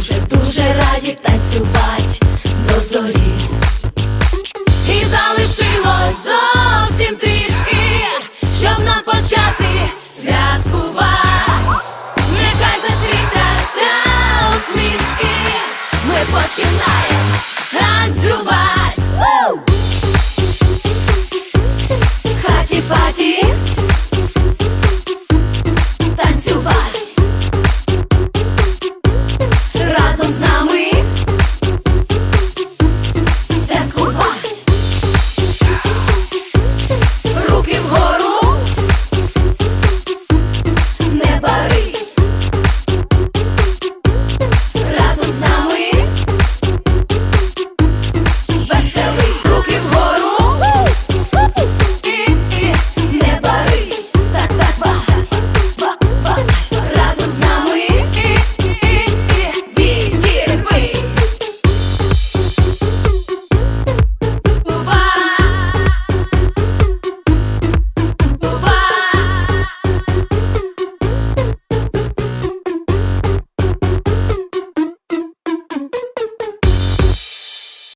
дуже, дуже раді танцювати до зорі. І залишилось зовсім трішки, щоб нам почати святкувати. Нехай засвітяться усмішки, ми починаємо.